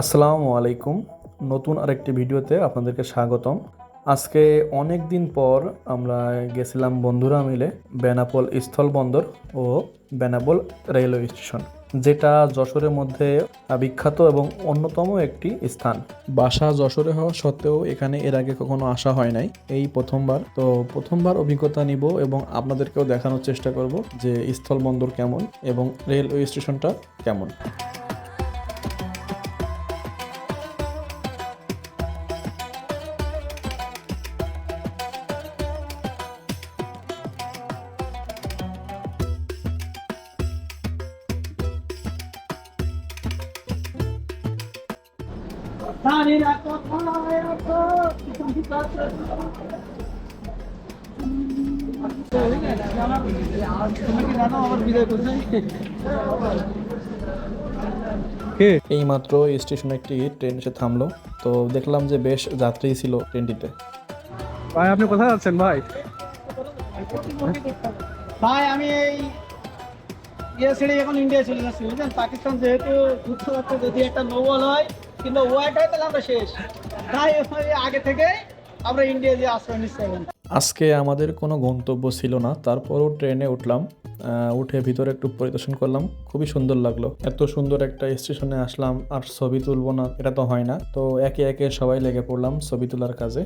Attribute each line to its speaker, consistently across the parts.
Speaker 1: আসসালামু আলাইকুম। নতুন আরেকটি ভিডিওতে আপনাদেরকে স্বাগতম। আজকে অনেক দিন পর আমরা গেছিলাম বন্ধুরা মিলে বেনাপোল স্থলবন্দর ও বেনাপোল রেলওয়ে স্টেশন, যেটা যশোরের মধ্যে বিখ্যাত এবং অন্যতম একটি স্থান। বাসা যশোরে হওয়া সত্ত্বেও এখানে এর আগে কখনো আসা হয় নাই। এই প্রথমবার। তো প্রথমবার অভিজ্ঞতা নিব এবং আপনাদেরকেও দেখানোর চেষ্টা করব যে স্থলবন্দর কেমন এবং রেলওয়ে স্টেশনটা কেমন।
Speaker 2: কোথায় আছো? তুমি
Speaker 1: এই মাত্র স্টেশনে একটি ট্রেন এসে থামলো। তো দেখলাম যে বেশ যাত্রী ছিল ট্রেনটিতে।
Speaker 3: ভাই আপনি কোথায় যাচ্ছেন ভাই?
Speaker 2: ভাই আমি এই ইয়ে ছেড়ে এখন ইন্ডিয়া চলে যাচ্ছি বুঝলেন? পাকিস্তান যেহেতু যুদ্ধ হচ্ছে যদি একটা নোবল হয় ওয়াইট তাহলে আমরা শেষ। তাই আগে থেকে আমরা ইন্ডিয়া যে আশ্রয় নিচ্ছি
Speaker 1: আজকে আমাদের কোনো গন্তব্য ছিল না, তারপরও ট্রেনে উঠলাম উঠে ভিতরে একটু পরিদর্শন করলাম, খুবই সুন্দর লাগল। এত সুন্দর একটা স্টেশনে আসলাম, আর ছবি তুলবো না, এটা তো হয় না। তো একে একে সবাই লেগে পড়লাম ছবি তোলার কাজে।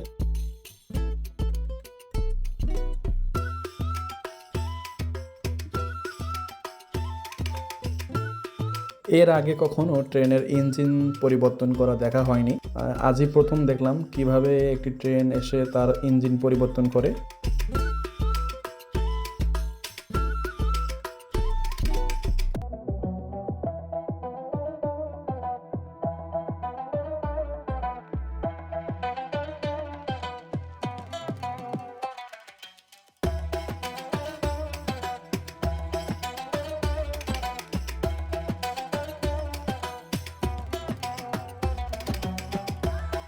Speaker 1: এর আগে কখনো ট্রেনের ইঞ্জিন পরিবর্তন করা দেখা হয়নি। আজই প্রথম দেখলাম কীভাবে একটি ট্রেন এসে তার ইঞ্জিন পরিবর্তন করে।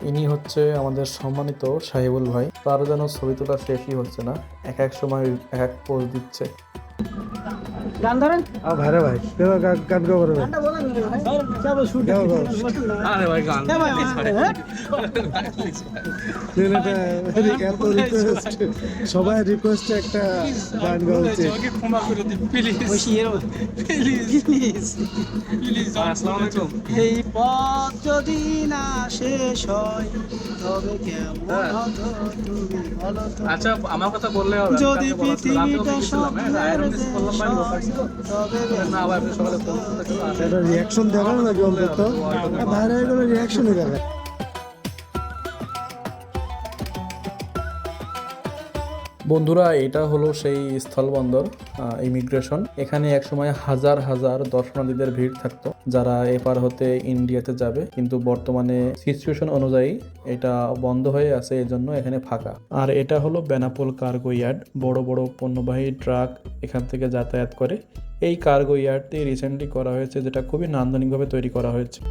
Speaker 1: ইনি হচ্ছে আমাদের সম্মানিত সাহেবুল ভাই। তার যেন ছবি তোলা শেষই হচ্ছে না। এক এক সময় এক এক পোস্ট দিচ্ছে।
Speaker 2: গান ধরেন?
Speaker 3: আ ভাইরে ভাই গান গাও গাও, গাও।
Speaker 4: আরে ভাই গান
Speaker 3: সবাই রিকোয়েস্ট একটা গান উচিত
Speaker 4: ক্ষমা করে দিন প্লিজ প্লিজ
Speaker 2: প্লিজ
Speaker 4: প্লিজ আসসালামু আলাইকুম।
Speaker 2: এই পথ যদি না শেষ হয় তবে কেমন
Speaker 4: হ্যাঁ।
Speaker 2: হতো তুমি বলো তো।
Speaker 4: আচ্ছা আমার কথা বললে হবে
Speaker 2: যদি পৃথিবীটা
Speaker 4: করলাম ভাই, ছিল। না আবার সকালে ফোন করতে ছিল,
Speaker 3: এটা রিয়াকশন দেখানো নাকি অন্তত? বাইরে এগুলো রিয়াকশনই দেখায়
Speaker 1: বন্ধুরা, এটা হলো সেই স্থলবন্দর ইমিগ্রেশন এখানে একসময় হাজার হাজার দর্শনার্থীদের ভিড় থাকতো, যারা এপার হতে ইন্ডিয়াতে যাবে। কিন্তু বর্তমানে সিচুয়েশন অনুযায়ী এটা বন্ধ হয়ে আছে এই জন্য এখানে ফাঁকা। আর এটা হলো বেনাপোল কার্গো ইয়ার্ড, বড় বড় পণ্যবাহী ট্রাক এখান থেকে যাতায়াত করে। এই কার্গো ইয়ার্ডটি রিসেন্টলি করা হয়েছে, যেটা খুবই নান্দনিকভাবে তৈরি করা হয়েছে।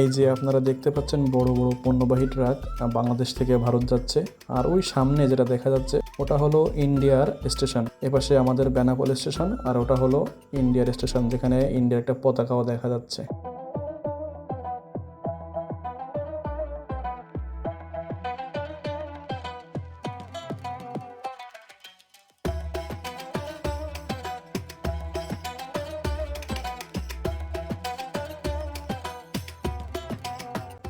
Speaker 1: এই যে আপনারা দেখতে পাচ্ছেন বড় বড় পণ্যবাহী ট্রাক বাংলাদেশ থেকে ভারত যাচ্ছে। আর ওই সামনে যেটা দেখা যাচ্ছে, ওটা হলো ইন্ডিয়ার স্টেশন। এপাশে আমাদের বেনাপোল স্টেশন আর ওটা হলো ইন্ডিয়ার স্টেশন, যেখানে ইন্ডিয়ার একটা পতাকাও দেখা যাচ্ছে।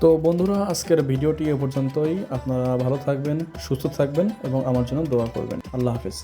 Speaker 1: তো বন্ধুরা, আজকের ভিডিওটি এ পর্যন্তই। আপনারা ভালো থাকবেন, সুস্থ থাকবেন এবং আমার জন্য দোয়া করবেন। আল্লাহ হাফেজ।